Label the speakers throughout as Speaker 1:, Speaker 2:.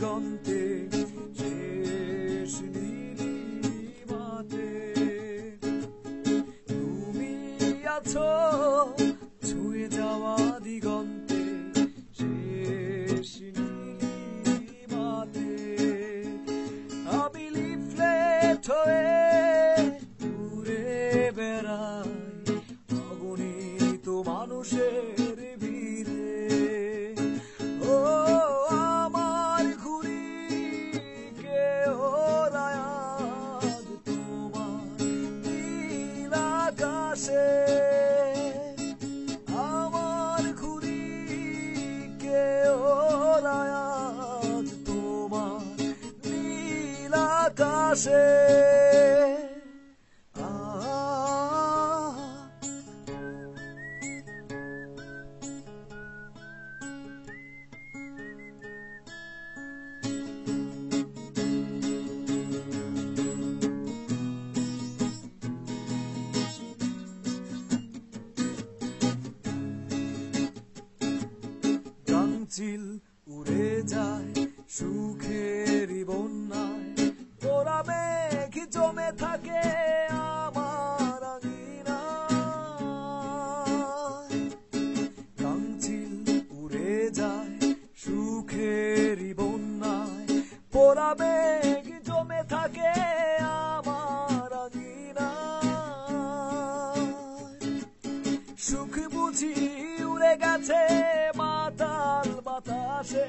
Speaker 1: দিগন্তে শেষ নীলিমাতে তুমি আছো আসে চিল উড়ে যায় সুখের বন্য তোরা মেঘ জমে থাকে আমার আঙিনায় গাংচিল উড়ে যায় সুখের বন্যায়, পোড়া মেঘ জমে থাকে আমার সুখ বুঝি উড়ে গেছে মাতাল বাতাসে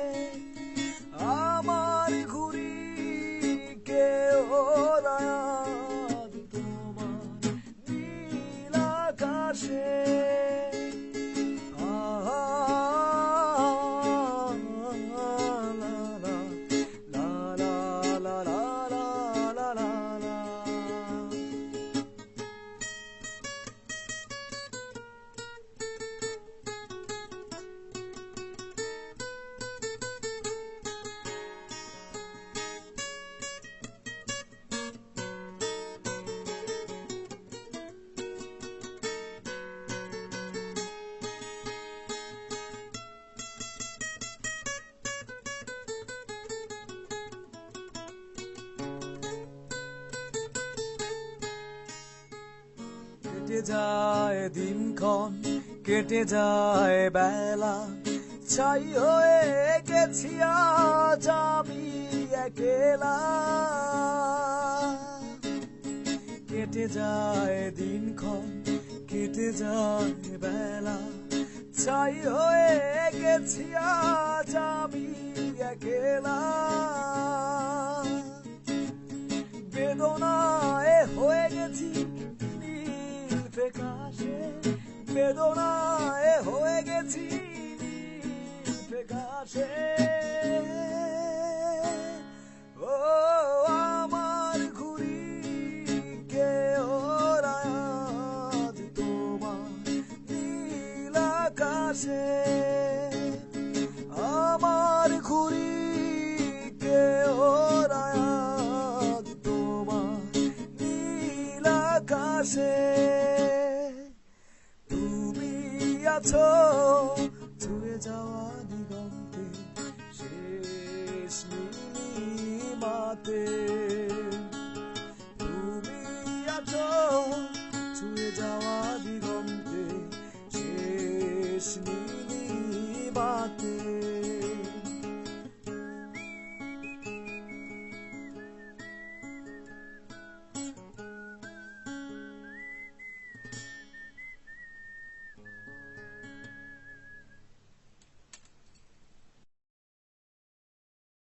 Speaker 1: কেটে যায় দিনক্ষণ, কেটে যায় বেলা। ছাই হয়ে গেছি আজ আমি একেলা। কেটে যায় দিনক্ষণ, কেটে যায় বেলা। ছাই হয়ে গেছি আজ আমি একেলা। বেদনায় বেদনায় হয়ে গেছি ফেকাশে ও আমার ঘুড়ি কে তোমার নীল আকাশে? আমার ঘুড়ি ছুঁয়ে যাওয়া দিগন্তে শেষ মাতে তুমি আছো ছুঁয়ে যাওয়া দিগন্তে শেষ নীলিমাতে